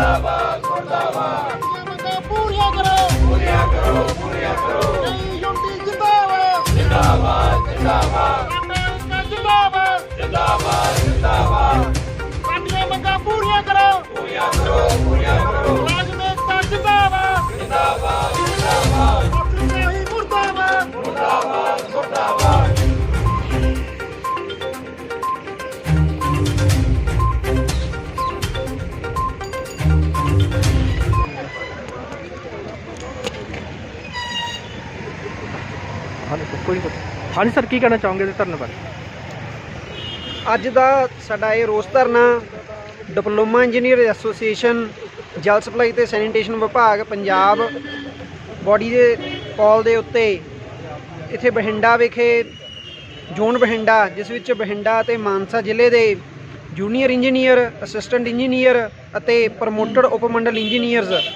ਮੁਰਦਾਬਾਦ ਮੁਰਦਾਬਾਦ ਮੰਗਾਂ ਪੂਰੀਆਂ ਕਰੋ ਪੂਰੀਆਂ ਹਾਂਜੀ ਕੋਈ ਹਾਂਜੀ ਸਰ, ਕੀ ਕਹਿਣਾ ਚਾਹੋਗੇ ਇਸ ਧਰਨੇ ਬਾਰੇ? ਅੱਜ ਦਾ ਸਾਡਾ ਇਹ ਰੋਸ ਧਰਨਾ, ਡਿਪਲੋਮਾ ਇੰਜੀਨੀਅਰ ਐਸੋਸੀਏਸ਼ਨ, ਜਲ ਸਪਲਾਈ ਤੇ ਸੈਨੀਟੇਸ਼ਨ ਵਿਭਾਗ ਪੰਜਾਬ ਬੋਡੀ ਦੇ ਕਾਲ ਦੇ ਉੱਤੇ ਇੱਥੇ ਬਠਿੰਡਾ ਵਿਖੇ, ਜ਼ੋਨ ਬਠਿੰਡਾ, ਜਿਸ ਵਿੱਚ ਬਠਿੰਡਾ ਤੇ ਮਾਨਸਾ ਜ਼ਿਲ੍ਹੇ ਦੇ ਜੂਨੀਅਰ ਇੰਜੀਨੀਅਰ, ਅਸਿਸਟੈਂਟ ਇੰਜੀਨੀਅਰ ਅਤੇ ਪ੍ਰਮੋਟਡ ਉਪਮੰਡਲ ਇੰਜੀਨੀਅਰਸ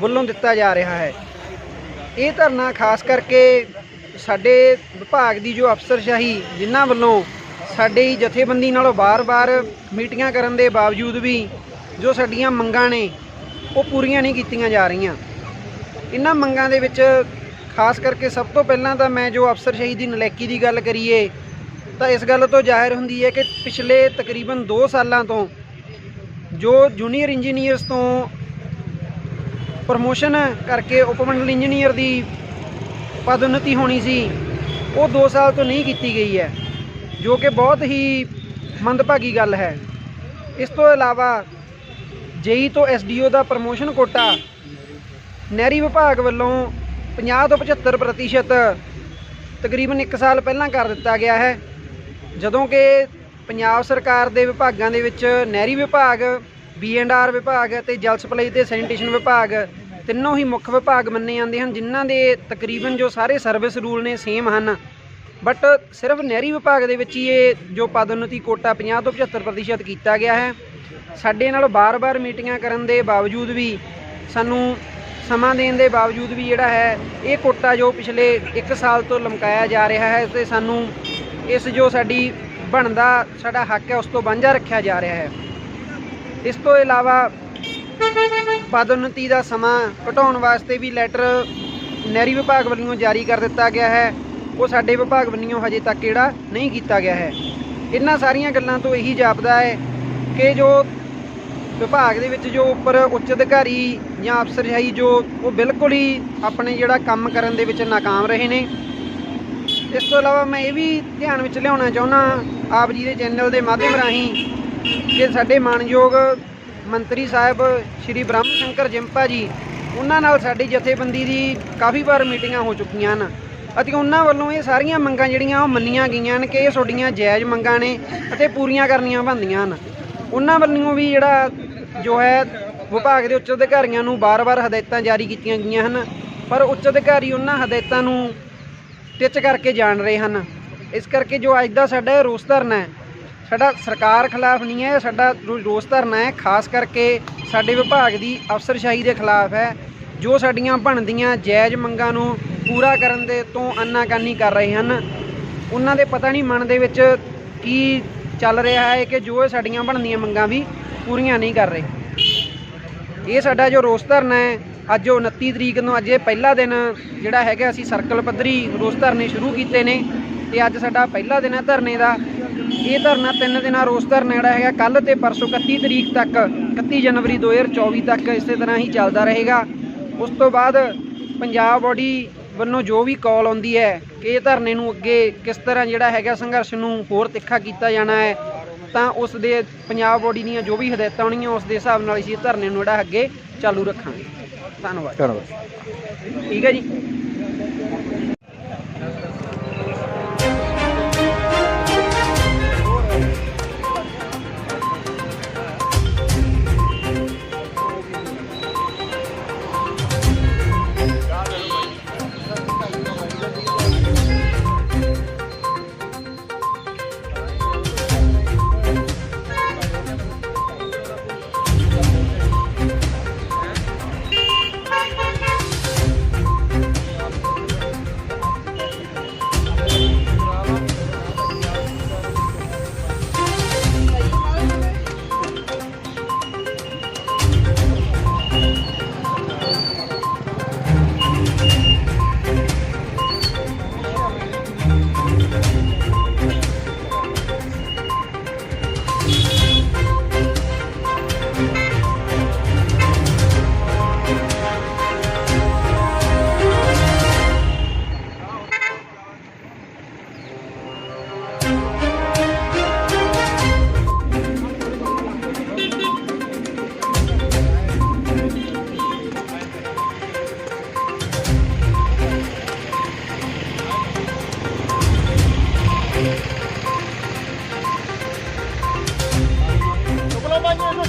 ਵੱਲੋਂ ਦਿੱਤਾ ਜਾ ਰਿਹਾ ਹੈ। ਇਹ ਧਰਨਾ ਖਾਸ ਕਰਕੇ ਸਾਡੇ ਵਿਭਾਗ ਦੀ ਜੋ ਅਫਸਰਸ਼ਾਹੀ ਜਿਨ੍ਹਾਂ ਵੱਲੋਂ ਸਾਡੀ ਜਥੇਬੰਦੀ ਨਾਲੋਂ ਬਾਰ-ਬਾਰ ਮੀਟਿੰਗਾਂ ਕਰਨ ਦੇ ਬਾਵਜੂਦ ਵੀ ਜੋ ਸਾਡੀਆਂ ਮੰਗਾਂ ਨੇ, ਉਹ ਪੂਰੀਆਂ ਨਹੀਂ ਕੀਤੀਆਂ ਜਾ ਰਹੀਆਂ। ਇਹਨਾਂ ਮੰਗਾਂ ਦੇ ਵਿੱਚ ਖਾਸ ਕਰਕੇ ਸਭ ਤੋਂ ਪਹਿਲਾਂ ਤਾਂ ਮੈਂ ਜੋ ਅਫਸਰਸ਼ਾਹੀ ਦੀ ਨਲੈਕੀ ਦੀ ਗੱਲ ਕਰੀਏ, ਤਾਂ ਇਸ ਗੱਲ ਤੋਂ ਜ਼ਾਹਿਰ ਹੁੰਦੀ ਹੈ ਕਿ ਪਿਛਲੇ ਤਕਰੀਬਨ 2 ਸਾਲਾਂ ਤੋਂ ਜੋ ਜੂਨੀਅਰ ਇੰਜੀਨੀਅਰਸ ਤੋਂ ਪ੍ਰਮੋਸ਼ਨ ਕਰਕੇ ਉਪ ਮੰਡਲ ਇੰਜੀਨੀਅਰ ਦੀ ਪਦੋન્નਤੀ ਹੋਣੀ ਸੀ, ਉਹ 2 ਸਾਲ ਤੋਂ ਨਹੀਂ ਕੀਤੀ ਗਈ ਹੈ, ਜੋ ਕਿ ਬਹੁਤ ਹੀ ਮੰਦਭਾਗੀ ਗੱਲ ਹੈ। ਇਸ ਤੋਂ ਇਲਾਵਾ ਜੇਈ ਤੋਂ ਐਸਡੀਓ ਦਾ ਪ੍ਰਮੋਸ਼ਨ ਕੋਟਾ ਨਹਿਰੀ ਵਿਭਾਗ ਵੱਲੋਂ 50 ਤੋਂ 75% ਪ੍ਰਤੀਸ਼ਤ ਤਕਰੀਬਨ 1 ਸਾਲ ਪਹਿਲਾਂ ਕਰ ਦਿੱਤਾ ਗਿਆ ਹੈ, ਜਦੋਂ ਕਿ ਪੰਜਾਬ ਸਰਕਾਰ ਦੇ ਵਿਭਾਗਾਂ ਦੇ ਵਿੱਚ ਨਹਿਰੀ ਵਿਭਾਗ ਬੀਐਂਡਆਰ ਵਿਭਾਗ ਅਤੇ ਜਲ ਸਪਲਾਈ ਤੇ ਸੈਨੀਟੇਸ਼ਨ ਵਿਭਾਗ ਤਿੰਨੋਂ ਹੀ ਮੁੱਖ ਵਿਭਾਗ ਮੰਨੇ ਜਾਂਦੇ ਹਨ, ਜਿਨ੍ਹਾਂ ਦੇ ਤਕਰੀਬਨ ਜੋ ਸਾਰੇ ਸਰਵਿਸ ਰੂਲ ਨੇ ਸੇਮ ਹਨ। ਬਟ ਸਿਰਫ ਨਹਿਰੀ ਵਿਭਾਗ ਦੇ ਵਿੱਚ ਹੀ ਇਹ ਜੋ ਪਦੋન્નਤੀ ਕੋਟਾ 50 ਤੋਂ 75% ਪ੍ਰਤੀਸ਼ਤ ਕੀਤਾ ਗਿਆ ਹੈ। ਸਾਡੇ ਨਾਲ ਬਾਰ-ਬਾਰ ਮੀਟਿੰਗਾਂ ਕਰਨ ਦੇ ਬਾਵਜੂਦ ਵੀ ਸਾਨੂੰ ਸਮਾਂ ਦੇਣ ਦੇ ਬਾਵਜੂਦ ਵੀ ਜਿਹੜਾ ਹੈ, ਇਹ ਕੋਟਾ ਜੋ ਪਿਛਲੇ 1 ਸਾਲ ਤੋਂ ਲਮਕਾਇਆ ਜਾ ਰਿਹਾ ਹੈ ਤੇ ਸਾਨੂੰ ਇਸ ਜੋ ਸਾਡੀ ਬਣਦਾ, ਸਾਡਾ ਹੱਕ ਹੈ ਉਸ ਤੋਂ ਵਾਂਝਾ ਰੱਖਿਆ ਜਾ ਰਿਹਾ ਹੈ। ਇਸ ਤੋਂ ਇਲਾਵਾ ਪਦੋન્નਤੀ ਦਾ ਸਮਾਂ ਘਟਾਉਣ ਵਾਸਤੇ ਵੀ ਲੈਟਰ ਨਹਿਰੀ ਵਿਭਾਗ ਵੱਲੋਂ ਜਾਰੀ ਕਰ ਦਿੱਤਾ ਗਿਆ ਹੈ। ਉਹ ਸਾਡੇ ਵਿਭਾਗ ਵੱਲੋਂ ਹਜੇ ਤੱਕ ਜਿਹੜਾ ਨਹੀਂ ਕੀਤਾ ਗਿਆ ਹੈ। ਇਹਨਾਂ ਸਾਰੀਆਂ ਗੱਲਾਂ ਤੋਂ ਇਹੀ ਜਾਪਦਾ ਹੈ ਕਿ ਜੋ ਵਿਭਾਗ ਦੇ ਵਿੱਚ ਜੋ ਉੱਪਰ ਉੱਚ ਅਧਿਕਾਰੀ ਜਾਂ ਅਫਸਰਸ਼ਾਹੀ ਜੋ, ਉਹ ਬਿਲਕੁਲ ਹੀ ਆਪਣੇ ਜਿਹੜਾ ਕੰਮ ਕਰਨ ਦੇ ਵਿੱਚ ਨਾਕਾਮ ਰਹੇ ਨੇ। ਇਸ ਤੋਂ ਇਲਾਵਾ ਮੈਂ ਇਹ ਵੀ ਧਿਆਨ ਵਿੱਚ ਲਿਆਉਣਾ ਚਾਹੁੰਦਾ ਆਪ ਜੀ ਦੇ ਚੈਨਲ ਦੇ ਮਾਧਿਅਮ ਰਾਹੀਂ ਕਿ ਸਾਡੇ ਮਾਨਯੋਗ ਮੰਤਰੀ ਸਾਹਿਬ ਸ਼੍ਰੀ ਬ੍ਰਹਮ ਸ਼ੰਕਰ ਜਿੰਪਾ ਜੀ, ਉਹਨਾਂ ਨਾਲ ਸਾਡੀ ਜਥੇਬੰਦੀ ਦੀ ਕਾਫੀ ਵਾਰ ਮੀਟਿੰਗਾਂ ਹੋ ਚੁੱਕੀਆਂ ਹਨ। ਅਤੇ ਉਹਨਾਂ ਵੱਲੋਂ ਇਹ ਸਾਰੀਆਂ ਮੰਗਾਂ ਜਿਹੜੀਆਂ ਉਹ ਮੰਨੀਆਂ ਗਈਆਂ ਨੇ ਕਿ ਇਹ ਤੁਹਾਡੀਆਂ ਜਾਇਜ਼ ਮੰਗਾਂ ਨੇ ਅਤੇ ਪੂਰੀਆਂ ਕਰਨੀਆਂ ਬਣਦੀਆਂ ਹਨ। ਉਹਨਾਂ ਵੱਲੋਂ ਵੀ ਜਿਹੜਾ ਜੋ ਹੈ, ਵਿਭਾਗ ਦੇ ਉੱਚ ਅਧਿਕਾਰੀਆਂ ਨੂੰ ਬਾਰ-ਬਾਰ ਹਦਾਇਤਾਂ ਜਾਰੀ ਕੀਤੀਆਂ ਗਈਆਂ ਹਨ। ਪਰ ਉੱਚ ਅਧਿਕਾਰੀ ਉਹਨਾਂ ਹਦਾਇਤਾਂ ਨੂੰ ਟਿੱਚ ਕਰਕੇ ਜਾਣ ਰਹੇ ਹਨ। ਇਸ ਕਰਕੇ ਜੋ ਅੱਜ ਦਾ ਸਾਡਾ ਰੋਸ ਧਰਨਾ ਹੈ ਸਾਡਾ ਸਰਕਾਰ ਖਿਲਾਫ ਨਹੀਂ ਹੈ, ਸਾਡਾ ਰੋ- ਰੋਸ ਧਰਨਾ ਹੈ। ਖਾਸ ਕਰਕੇ ਸਾਡੇ ਵਿਭਾਗ ਦੀ ਅਫਸਰਸ਼ਾਹੀ ਦੇ ਖਿਲਾਫ ਹੈ। ਜੋ ਸਾਡੀਆਂ ਬਣਦੀਆਂ ਜਾਇਜ਼ ਮੰਗਾਂ ਨੂੰ ਪੂਰਾ ਕਰਨ ਦੇ ਤੋਂ ਅੰਨਾਕਾਨੀ ਕਰ ਰਹੇ ਹਨ। ਉਹਨਾਂ ਦੇ ਪਤਾ ਨਹੀਂ ਮਨ ਦੇ ਵਿੱਚ ਕੀ ਚੱਲ ਰਿਹਾ ਹੈ ਕਿ ਜੋ ਸਾਡੀਆਂ ਬਣਦੀਆਂ ਮੰਗਾਂ ਵੀ ਪੂਰੀਆਂ ਨਹੀਂ ਕਰ ਰਹੇ। ਇਹ ਸਾਡਾ ਜੋ ਰੋਸ ਧਰਨਾ ਹੈ, ਅੱਜ ਜੋ 29 ਤਰੀਕ ਨੂੰ, ਅੱਜ ਇਹ ਪਹਿਲਾ ਦਿਨ ਜਿਹੜਾ ਹੈਗਾ, ਅਸੀਂ ਸਰਕਲ ਪੱਧਰੀ ਰੋਸ ਧਰਨੇ ਸ਼ੁਰੂ ਕੀਤੇ ਨੇ। ਤੇ ਅੱਜ ਸਾਡਾ ਪਹਿਲਾ ਦਿਨ ਹੈ ਧਰਨੇ ਦਾ। ਇਹ ਧਰਨਾ ਤਿੰਨ ਦਿਨਾਂ ਰੋਸ ਧਰਨਾ ਜਿਹੜਾ ਹੈਗਾ ਕੱਲ ਤੇ ਪਰਸੋਂ 31 ਤਰੀਕ ਤੱਕ 31 ਜਨਵਰੀ 2024 ਤੱਕ ਇਸੇ ਤਰ੍ਹਾਂ ਹੀ ਚੱਲਦਾ ਰਹੇਗਾ। ਉਸ ਤੋਂ ਬਾਅਦ ਪੰਜਾਬ ਬੋਡੀ ਵੱਲੋਂ ਜੋ ਵੀ ਕਾਲ ਆਉਂਦੀ ਹੈ ਕਿ ਇਹ ਧਰਨੇ ਨੂੰ ਅੱਗੇ ਕਿਸ ਤਰ੍ਹਾਂ ਜਿਹੜਾ ਹੈਗਾ ਸੰਘਰਸ਼ ਨੂੰ ਹੋਰ ਤਿੱਖਾ ਕੀਤਾ ਜਾਣਾ ਹੈ ਤਾਂ ਉਸ ਦੇ ਪੰਜਾਬ ਬੋਡੀ ਦੀਆਂ ਜੋ ਵੀ ਹਦਾਇਤਾਂ ਹੋਣਗੀਆਂ ਉਸ ਦੇ ਹਿਸਾਬ ਨਾਲ ਅਸੀਂ ਇਹ ਧਰਨੇ ਨੂੰ ਜਿਹੜਾ ਅੱਗੇ ਚਾਲੂ ਰੱਖਾਂਗੇ। ਧੰਨਵਾਦ। ਧੰਨਵਾਦ। ਠੀਕ ਹੈ ਜੀ।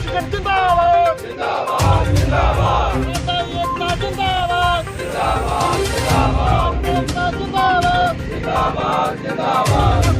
ਅੰਬੇਡਕਰ ਜਿੰਦਾਬਾਦ ਜਿੰਦਾਬਾਦ ਜਿੰਦਾਬਾਦ ਮਾਤਾ ਏਕਤਾ ਜਿੰਦਾਬਾਦ ਜਿੰਦਾਬਾਦ ਜਿੰਦਾਬਾਦ ਜਿੰਦਾਬਾਦ। ਜਿੰਦਾਬਾਦ ਜਿੰਦਾਬਾਦ।